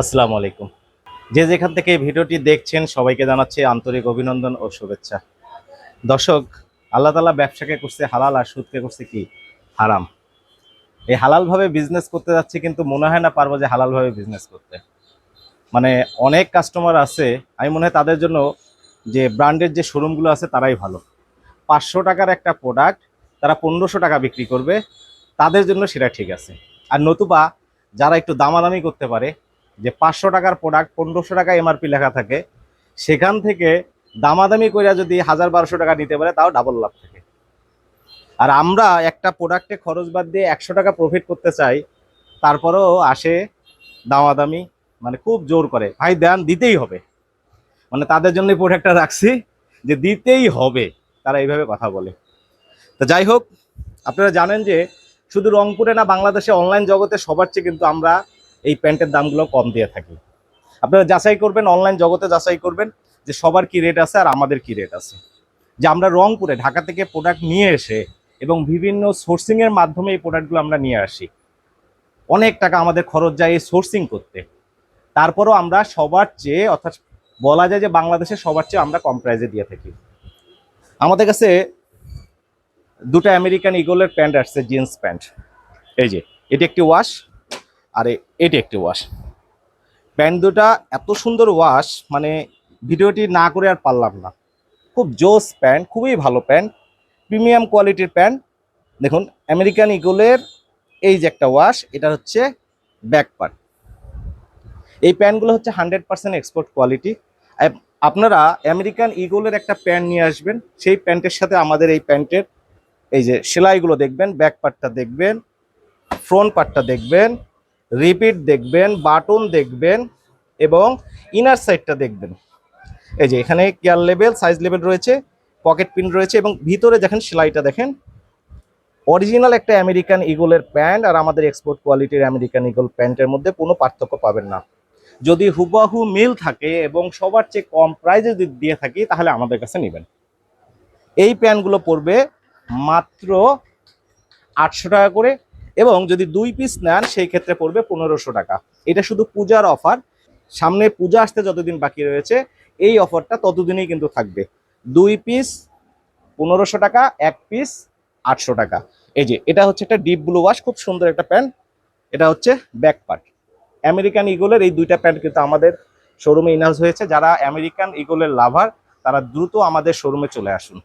আসসালামু আলাইকুম। যে যেখান থেকে ভিডিওটি দেখছেন, সবাইকে জানাচ্ছি আন্তরিক অভিনন্দন ও শুভেচ্ছা। দর্শক, আল্লাহ তালা ব্যবসাকে করছে হালাল আর সুদকে করছে কি? হারাম। এই হালালভাবে বিজনেস করতে যাচ্ছে কিন্তু মনে হয় না পারব যে হালালভাবে বিজনেস করতে। মানে অনেক কাস্টমার আছে, আমি মনে হয় তাদের জন্য যে ব্র্যান্ডের যে শোরুমগুলো আছে তারাই ভালো। পাঁচশো টাকার একটা প্রোডাক্ট তারা পনেরোশো টাকা বিক্রি করবে, তাদের জন্য সেটা ঠিক আছে। আর নতুবা যারা একটু দামাদামি করতে পারে যে পাঁচশো টাকার প্রোডাক্ট পনেরোশো টাকা এমআরপি লেখা থাকে, সেখান থেকে দামাদামি করে যদি হাজার বারোশো টাকা নিতে পারে, তাও ডাবল লাভ থাকে। আর আমরা একটা প্রোডাক্টে খরচ বাদ দিয়ে একশো টাকা প্রফিট করতে চাই, তারপরেও আসে দামাদামি মানে খুব জোর করে। ভাই, দেন দিতেই হবে। মানে তাদের জন্য প্রোডাক্টটা রাখছি, যে দিতেই হবে, তারা এইভাবে কথা বলে। তো যাই হোক, আপনারা জানেন যে শুধু রংপুরে না, বাংলাদেশে অনলাইন জগতে সবার চেয়ে কিন্তু আমরা এই প্যান্টের দামগুলো কম দিয়ে থাকি। আপনারা যাচাই করবেন অনলাইন জগতে যাচাই করবেন যে সবার কি রেট আছে আর আমাদের কি রেট আছে। যে আমরা রংপুরে, ঢাকা থেকে প্রোডাক্ট নিয়ে এসে এবং বিভিন্ন সোর্সিংয়ের মাধ্যমে এই প্রোডাক্টগুলো আমরা নিয়ে আসি। অনেক টাকা আমাদের খরচ যায় এই সোর্সিং করতে। তারপরও আমরা সবার চেয়ে, অর্থাৎ বলা যায় যে বাংলাদেশে সবার চেয়ে আমরা কম প্রাইজে দিয়ে থাকি। আমাদের কাছে দুটো আমেরিকান ইগলের প্যান্ট আসছে জিন্স প্যান্ট। এই যে, এটি একটি ওয়াশ আর এটি একটি ওয়াশ প্যান্ট দুটা এত সুন্দর ওয়াশ মানে ভিডিওটি না করে আর পারলাম না। খুব জোস প্যান্ট, খুবই ভালো প্যান্ট, প্রিমিয়াম কোয়ালিটির প্যান্ট। দেখুন, আমেরিকান ইগলের এই যে একটা ওয়াশ এটা হচ্ছে ব্যাক পার্ট এই প্যান্টগুলো হচ্ছে হান্ড্রেড পার্সেন্ট এক্সপোর্ট কোয়ালিটি আপনারা আমেরিকান ইগলের একটা প্যান্ট নিয়ে আসবেন, সেই প্যান্টের সাথে আমাদের এই প্যান্টের এই যে সেলাইগুলো দেখবেন ব্যাক পার্টটা দেখবেন ফ্রন্ট পার্টটা দেখবেন। রিপিট দেখবেন, বাটন দেখবেন এবং ইনার সাইডটা দেখবেন। এই যে এখানে কেয়ার লেভেল সাইজ লেভেল রয়েছে পকেট পিন রয়েছে এবং ভিতরে দেখেন সেলাইটা দেখেন। অরিজিনাল একটা আমেরিকান ইগলের প্যান্ট আর আমাদের এক্সপোর্ট কোয়ালিটির আমেরিকান ইগল প্যান্টের মধ্যে কোনো পার্থক্য পাবেন না। যদি হুবাহু মিল থাকে এবং সবার চেয়ে কম প্রাইজে যদি দিয়ে থাকি, তাহলে আমাদের কাছে নেবেন। এই প্যান্টগুলো পড়বে মাত্র আটশো টাকা করে এবং যদি দুই পিস নেন, সেই ক্ষেত্রে পড়বে পনেরোশো টাকা। এটা শুধু পূজার অফার সামনে পূজা আসতে যতদিন বাকি রয়েছে, এই অফারটা ততদিনই কিন্তু থাকবে। দুই পিস পনেরোশো টাকা, এক পিস আটশো টাকা। এই যে, এটা হচ্ছে একটা ডিপ ব্লু ওয়াশ খুব সুন্দর একটা প্যান্ট। এটা হচ্ছে ব্যাক পার্ট আমেরিকান ইগলের এই দুইটা প্যান্ট কিন্তু আমাদের শোরুমে ইনহাউস হয়েছে। যারা আমেরিকান ইগলের লাভার তারা দ্রুত আমাদের শোরুমে চলে আসুন।